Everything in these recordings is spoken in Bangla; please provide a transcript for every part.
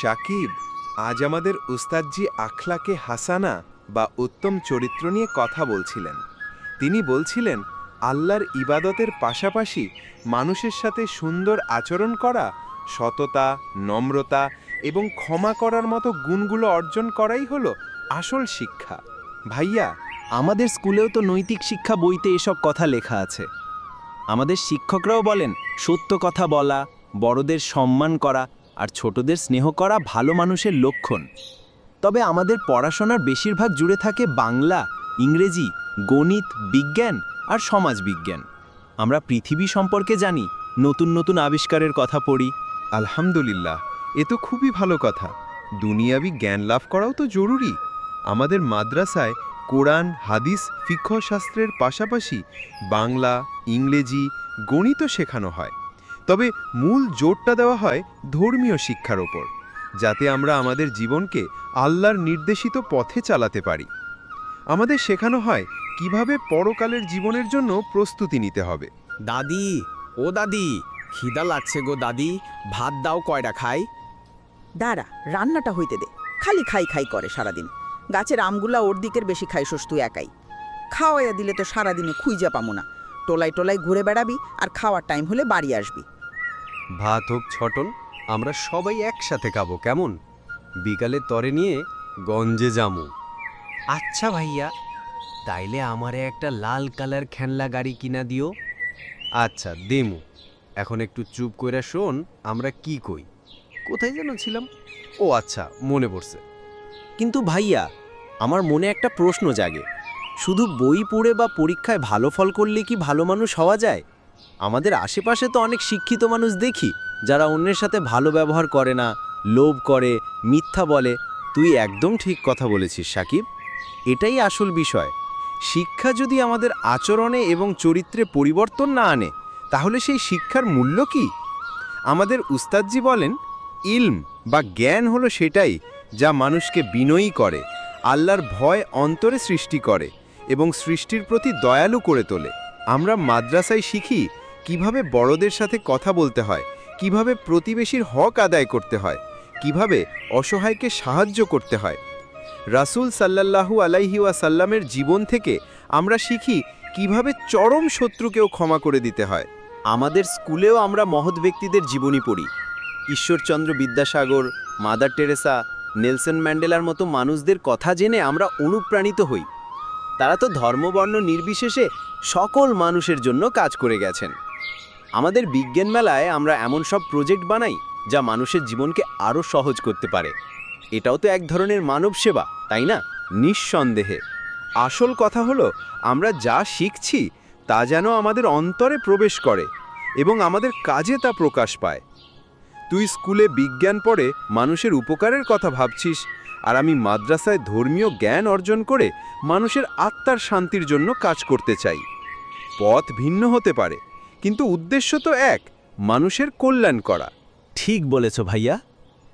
সাকিব, আজ আমাদের উস্তাদজি আখলাকে হাসানা বা উত্তম চরিত্র নিয়ে কথা বলছিলেন। তিনি বলছিলেন, আল্লাহর ইবাদতের পাশাপাশি মানুষের সাথে সুন্দর আচরণ করা, সততা, নম্রতা এবং ক্ষমা করার মতো গুণগুলো অর্জন করাই হলো আসল শিক্ষা। ভাইয়া, আমাদের স্কুলেও তো নৈতিক শিক্ষা বইতে এসব কথা লেখা আছে। আমাদের শিক্ষকরাও বলেন, সত্য কথা বলা, বড়দের সম্মান করা আর ছোটদের স্নেহ করা ভালো মানুষের লক্ষণ। তবে আমাদের পড়াশোনার বেশিরভাগ জুড়ে থাকে বাংলা, ইংরেজি, গণিত, বিজ্ঞান আর সমাজবিজ্ঞান। আমরা পৃথিবী সম্পর্কে জানি, নতুন নতুন আবিষ্কারের কথা পড়ি। আলহামদুলিল্লাহ, এ তো খুবই ভালো কথা। দুনিয়াবি জ্ঞান লাভ করাও তো জরুরি। আমাদের মাদ্রাসায় কোরআন, হাদিস ফিক্ষ শাস্ত্রের পাশাপাশি বাংলা, ইংরেজি, গণিতও শেখানো হয়। তবে মূল জোরটা দেওয়া হয় ধর্মীয় শিক্ষার ওপর যাতে আমরা আমাদের জীবনকে আল্লাহর নির্দেশিত পথে চালাতে পারি। আমাদের শেখানো হয় কীভাবে পরকালের জীবনের জন্য প্রস্তুতি নিতে হবে। দাদি ও দাদি খিদা লাগছে গো দাদি ভাত দাও কয়টা খাই। দাঁড়া রান্নাটা হইতে দে। খালি খাই খাই করে সারাদিন। গাছের আমগুলা ওর দিকের বেশি খাই তুই একাই। খাওয়াইয়া দিলে তো সারাদিনে খুঁজা পামো না। টোলাই টোলাই ঘুরে বেড়াবি আর খাওয়ার টাইম হলে বাড়ি আসবি। ভাত হোক ছটন আমরা সবাই একসাথে খাব কেমন? বিকালে তরে নিয়ে গঞ্জে যামু। আচ্ছা ভাইয়া তাইলে আমারে একটা লাল কালার খেলনা গাড়ি কিনা দিও। আচ্ছা দেমু। এখন একটু চুপ কইরা শোন আমরা কি কই? কোথায় যেন ছিলাম? ও আচ্ছা মনে পড়ছে। কিন্তু ভাইয়া আমার মনে একটা প্রশ্ন জাগে। শুধু বই পড়ে বা পরীক্ষায় ভালো ফল করলে কি ভালো মানুষ হওয়া যায়? আমাদের আশেপাশে তো অনেক শিক্ষিত মানুষ দেখি, যারা অন্যের সাথে ভালো ব্যবহার করে না, লোভ করে, মিথ্যা বলে। তুই একদম ঠিক কথা বলেছিস, সাকিব। এটাই আসল বিষয়। শিক্ষা যদি আমাদের আচরণে এবং চরিত্রে পরিবর্তন না আনে, তাহলে সেই শিক্ষার মূল্য কি? আমাদের উস্তাদজি বলেন, ইলম বা জ্ঞান হলো সেটাই যা মানুষকে বিনয়ী করে, আল্লাহর ভয় অন্তরে সৃষ্টি করে এবং সৃষ্টির প্রতি দয়ালু করে তোলে। আমরা মাদ্রাসায় শিখি কীভাবে বড়দের সাথে কথা বলতে হয়, কীভাবে প্রতিবেশীর হক আদায় করতে হয়, কীভাবে অসহায়কে সাহায্য করতে হয়। রাসূল সাল্লাল্লাহু আলাইহি ওয়াসাল্লামের জীবন থেকে আমরা শিখি কীভাবে চরম শত্রুকেও ক্ষমা করে দিতে হয়। আমাদের স্কুলেও আমরা মহৎ ব্যক্তিদের জীবনী পড়ি। Ishwarchandra Vidyasagar, Mother Teresa, Nelson ম্যান্ডেলার মতো মানুষদের কথা জেনে আমরা অনুপ্রাণিত হই। তারা তো ধর্মবর্ণ নির্বিশেষে সকল মানুষের জন্য কাজ করে গেছেন। আমাদের বিজ্ঞান মেলায় আমরা এমন সব প্রজেক্ট বানাই যা মানুষের জীবনকে আরও সহজ করতে পারে। এটাও তো এক ধরনের মানব সেবা, তাই না? নিঃসন্দেহে। আসল কথা হলো, আমরা যা শিখছি, তা যেন আমাদের অন্তরে প্রবেশ করে এবং আমাদের কাজে তা প্রকাশ পায়। তুই স্কুলে বিজ্ঞান পড়ে মানুষের উপকারের কথা ভাবছিস আর আমি মাদ্রাসায় ধর্মীয় জ্ঞান অর্জন করে মানুষের আত্মার শান্তির জন্য কাজ করতে চাই। পথ ভিন্ন হতে পারে, কিন্তু উদ্দেশ্য তো এক, মানুষের কল্যাণ করা। ঠিক বলেছ ভাইয়া।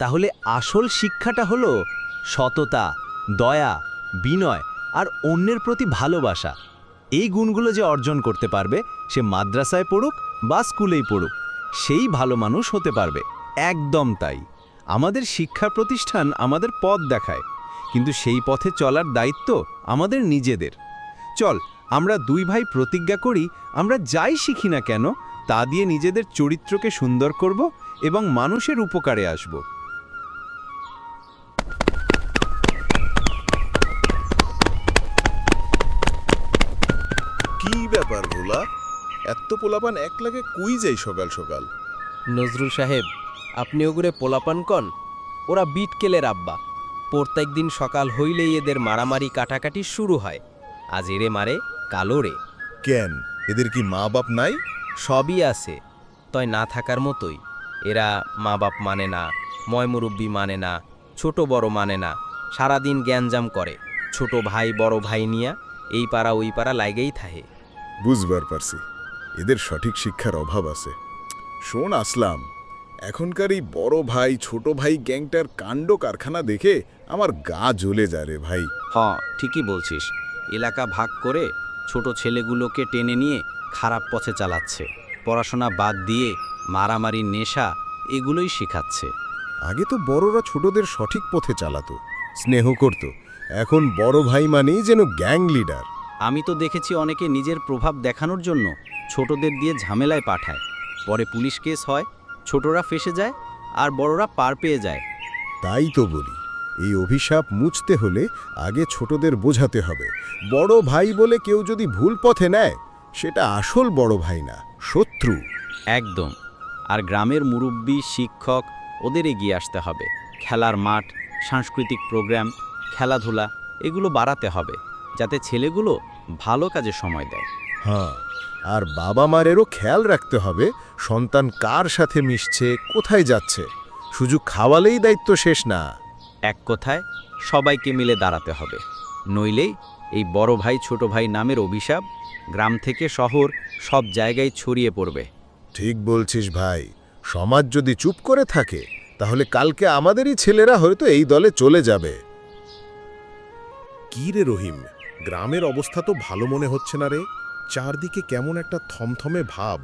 তাহলে আসল শিক্ষাটা হলো সততা, দয়া, বিনয় আর অন্যের প্রতি ভালোবাসা। এই গুণগুলো যে অর্জন করতে পারবে, সে মাদ্রাসায় পড়ুক বা স্কুলেই পড়ুক, সেই ভালো মানুষ হতে পারবে। একদম তাই। আমাদের শিক্ষা প্রতিষ্ঠান আমাদের পথ দেখায় কিন্তু সেই পথে চলার দায়িত্ব আমাদের নিজেদের। চল আমরা দুই ভাই প্রতিজ্ঞা করি আমরা যাই শিখি না কেন তা দিয়ে নিজেদের চরিত্রকে সুন্দর করব এবং মানুষের উপকারে আসব। কি ব্যাপার ভোলা? এত পোলাপান এক লাগে কুই যাই সকাল সকাল? নজরুল সাহেব আপনি ওগুরে পোলাপান কন? ওরা বিট কেলের আব্বা। প্রত্যেক দিন সকাল হইলেই এদের মারামারি কাটাকাটি শুরু হয়। আজ এরে মারে কালো রে কেন? এদের কি মা বাপ নাই? সবই আছে। তয় না থাকার মতোই। এরা মা বাপ মানে না ময়মুরব্বি মানে না ছোট বড় মানে না। সারাদিন জ্ঞানজাম করে। ছোট ভাই বড় ভাই নিয়া এই পাড়া ওই পাড়া লাগেই থাহে। বুঝবার পারছি। এদের সঠিক শিক্ষার অভাব আছে। শোন আসলাম। এখনকার এই বড় ভাই ছোট ভাই গ্যাংটার কাণ্ড কারখানা দেখে আমার গা জ্বলে যায় রে ভাই। হ ঠিকই বলছিস। এলাকা ভাগ করে ছোট ছেলেগুলোকে টেনে নিয়ে খারাপ পথে চালাচ্ছে। পড়াশোনা বাদ দিয়ে মারামারি নেশা এগুলোই শেখাচ্ছে। আগে তো বড়রা ছোটদের সঠিক পথে চালাতো স্নেহ করত। এখন বড় ভাই মানেই যেন গ্যাং লিডার। আমি তো দেখেছি অনেকে নিজের প্রভাব দেখানোর জন্য ছোটদের দিয়ে ঝামেলায় পাঠায়। পরে পুলিশ কেস হয় ছোটরা ফেসে যায় আর বড়রা পার পেয়ে যায়। তাই তো বলি এই অভিশাপ মুছতে হলে আগে ছোটদের বোঝাতে হবে। বড় ভাই বলে কেউ যদি ভুল পথে নেয় সেটা আসল বড় ভাই না শত্রু। একদম। আর গ্রামের মুরব্বী শিক্ষক ওদের এগিয়ে আসতে হবে। খেলার মাঠ সাংস্কৃতিক প্রোগ্রাম খেলাধুলা এগুলো বাড়াতে হবে যাতে ছেলেগুলো ভালো কাজে সময় দেয়। হ্যাঁ আর বাবা মারেরও খেয়াল রাখতে হবে সন্তান কার সাথে মিশছে কোথায় যাচ্ছে। শুধু খাওয়ালেই দায়িত্ব শেষ না। এক কথায় সবাইকে মিলে দাঁড়াতে হবে। নইলেই এই বড় ভাই ছোট ভাই নামের অভিশাপ গ্রাম থেকে শহর সব জায়গায় ছড়িয়ে পড়বে। ঠিক বলছিস ভাই। সমাজ যদি চুপ করে থাকে তাহলে কালকে আমাদেরই ছেলেরা হয়তো এই দলে চলে যাবে। কি রে রহিম? গ্রামের অবস্থা তো ভালো মনে হচ্ছে না রে। চারদিকে কেমন একটা থমথমে ভাব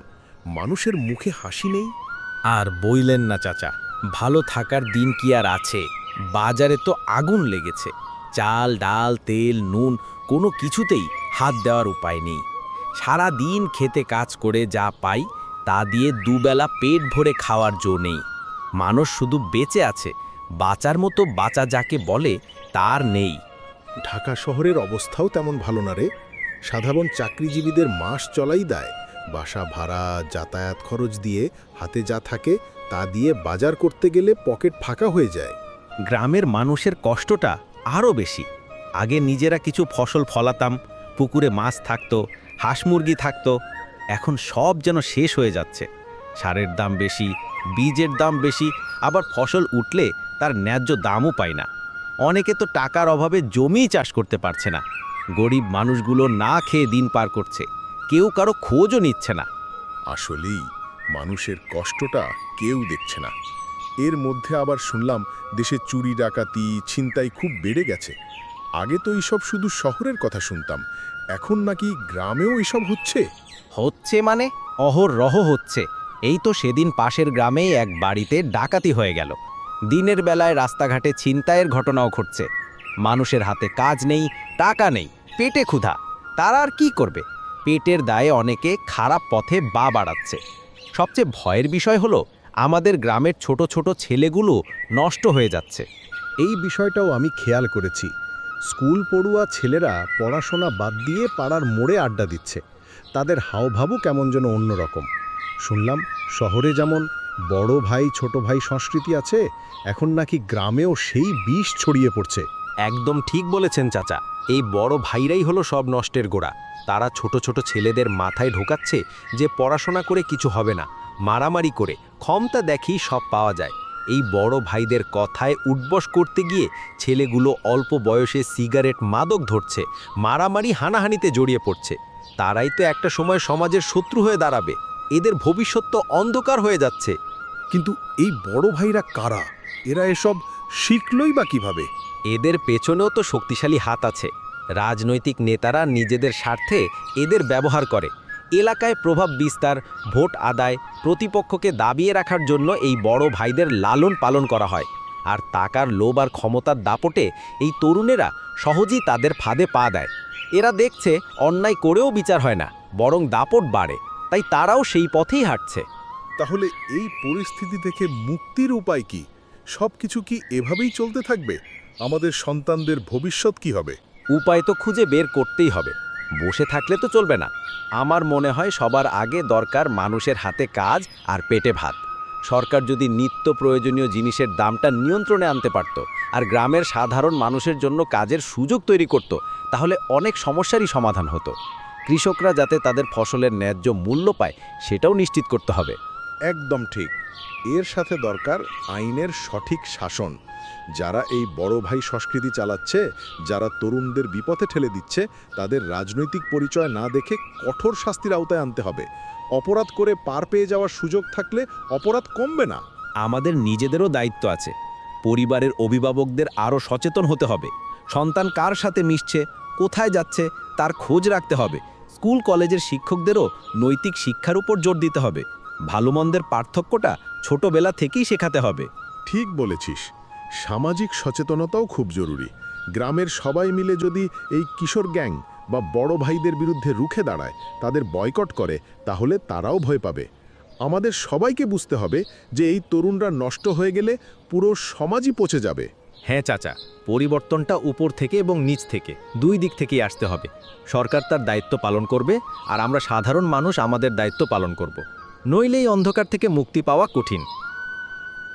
মানুষের মুখে হাসি নেই। আর বইলেন না চাচা ভালো থাকার দিন কি আর আছে? বাজারে তো আগুন লেগেছে। চাল ডাল তেল নুন কোনো কিছুতেই হাত দেওয়ার উপায় নেই। সারা দিন খেতে কাজ করে যা পাই তা দিয়ে দুবেলা পেট ভরে খাওয়ার জো নেই। মানুষ শুধু বেঁচে আছে বাঁচার মতো বাঁচা যাকে বলে তার নেই। ঢাকা শহরের অবস্থাও তেমন ভালো না রে। সাধারণ চাকরিজীবীদের মাস চলাই দেয়। বাসা ভাড়া, যাতায়াত খরচ দিয়ে হাতে যা থাকে তা দিয়ে বাজার করতে গেলে পকেট ফাঁকা হয়ে যায়। গ্রামের মানুষের কষ্টটা আরও বেশি। আগে নিজেরা কিছু ফসল ফলাতাম, পুকুরে মাছ থাকতো, হাঁস মুরগি থাকতো, এখন সব যেন শেষ হয়ে যাচ্ছে। সারের দাম বেশি, বীজের দাম বেশি, আবার ফসল উঠলে তার ন্যায্য দামও পায় না। অনেকে তো টাকার অভাবে জমিই চাষ করতে পারছে না। গরিব মানুষগুলো না খেয়ে দিন পার করছে। কেউ কারও খোঁজও নিচ্ছে না। আসলেই মানুষের কষ্টটা কেউ দেখছে না। এর মধ্যে আবার শুনলাম দেশে চুরি ডাকাতি ছিনতাই খুব বেড়ে গেছে। আগে তো এইসব শুধু শহরের কথা শুনতাম এখন নাকি গ্রামেও এসব হচ্ছে? হচ্ছে মানে? অহরহ হচ্ছে। এই তো সেদিন পাশের গ্রামেই এক বাড়িতে ডাকাতি হয়ে গেল। দিনের বেলায় রাস্তাঘাটে ছিনতাইয়ের ঘটনাও ঘটছে। মানুষের হাতে কাজ নেই টাকা নেই। পেটে ক্ষুধা। তারা আর কি করবে? পেটের দায়ে অনেকে খারাপ পথে বা বাড়াচ্ছে। সবচেয়ে ভয়ের বিষয় হলো, আমাদের গ্রামের ছোট ছোট ছেলেগুলো নষ্ট হয়ে যাচ্ছে। এই বিষয়টাও আমি খেয়াল করেছি। স্কুল পড়ুয়া ছেলেরা পড়াশোনা বাদ দিয়ে পাড়ার মোড়ে আড্ডা দিচ্ছে। তাদের হাওভাবও কেমন যেন অন্যরকম। শুনলাম, শহরে যেমন বড় ভাই, ছোট ভাই সংস্কৃতি আছে, এখন নাকি গ্রামেও সেই বিষ ছড়িয়ে পড়ছে। একদম ঠিক বলেছেন চাচা। এই বড় ভাইরাই হলো সব নষ্টের গোড়া। তারা ছোট ছোট ছেলেদের মাথায় ঢোকাচ্ছে যে পড়াশোনা করে কিছু হবে না, মারামারি করে, ক্ষমতা দেখি সব পাওয়া যায়। এই বড় ভাইদের কথায় উঠবস করতে গিয়ে ছেলেগুলো অল্প বয়সে সিগারেট মাদক ধরছে, মারামারি হানাহানিতে জড়িয়ে পড়ছে। তারাই তো একটা সময় সমাজের শত্রু হয়ে দাঁড়াবে। এদের ভবিষ্যৎ তো অন্ধকার হয়ে যাচ্ছে। কিন্তু এই বড় ভাইরা কারা? এরা এসব শিখলই বা কীভাবে? এদের পেছনেও তো শক্তিশালী হাত আছে। রাজনৈতিক নেতারা নিজেদের স্বার্থে এদের ব্যবহার করে। এলাকায় প্রভাব বিস্তার ভোট আদায় প্রতিপক্ষকে দাবিয়ে রাখার জন্য এই বড় ভাইদের লালন পালন করা হয়। আর টাকার লোভ আর ক্ষমতার দাপটে এই তরুণেরা সহজেই তাদের ফাঁদে পা দেয়। এরা দেখছে অন্যায় করেও বিচার হয় না বরং দাপট বাড়ে। তাই তারাও সেই পথেই হাঁটছে। তাহলে এই পরিস্থিতি থেকে মুক্তির উপায় কি? সবকিছু কি এভাবেই চলতে থাকবে? আমাদের সন্তানদের ভবিষ্যৎ কি হবে? উপায় তো খুঁজে বের করতেই হবে। বসে থাকলে তো চলবে না। আমার মনে হয় সবার আগে দরকার মানুষের হাতে কাজ আর পেটে ভাত। সরকার যদি নিত্য প্রয়োজনীয় জিনিসের দামটা নিয়ন্ত্রণে আনতে পারত আর গ্রামের সাধারণ মানুষের জন্য কাজের সুযোগ তৈরি করত, তাহলে অনেক সমস্যারই সমাধান হতো। কৃষকরা যাতে তাদের ফসলের ন্যায্য মূল্য পায়, সেটাও নিশ্চিত করতে হবে। একদম ঠিক। এর সাথে দরকার আইনের সঠিক শাসন। যারা এই বড় ভাই সংস্কৃতি চালাচ্ছে, যারা তরুণদের বিপথে ঠেলে দিচ্ছে, তাদের রাজনৈতিক পরিচয় না দেখে কঠোর শাস্তির আওতায় আনতে হবে। অপরাধ করে পার পেয়ে যাওয়ার সুযোগ থাকলে অপরাধ কমবে না। আমাদের নিজেদেরও দায়িত্ব আছে। পরিবারের অভিভাবকদের আরও সচেতন হতে হবে। সন্তান কার সাথে মিশছে, কোথায় যাচ্ছে, তার খোঁজ রাখতে হবে। স্কুল, কলেজের শিক্ষকদেরও নৈতিক শিক্ষার উপর জোর দিতে হবে। ভালো মন্দের পার্থক্যটা ছোটবেলা থেকেই শেখাতে হবে। ঠিক বলেছিস। সামাজিক সচেতনতাও খুব জরুরি। গ্রামের সবাই মিলে যদি এই কিশোর গ্যাং বা বড় ভাইদের বিরুদ্ধে রুখে দাঁড়ায় তাদের বয়কট করে তাহলে তারাও ভয় পাবে। আমাদের সবাইকে বুঝতে হবে যে এই তরুণরা নষ্ট হয়ে গেলে পুরো সমাজই পচে যাবে। হ্যাঁ চাচা পরিবর্তনটা উপর থেকে এবং নিচ থেকে দুই দিক থেকেই আসতে হবে। সরকার তার দায়িত্ব পালন করবে আর আমরা সাধারণ মানুষ আমাদের দায়িত্ব পালন করব। নইলে এই অন্ধকার থেকে মুক্তি পাওয়া কঠিন।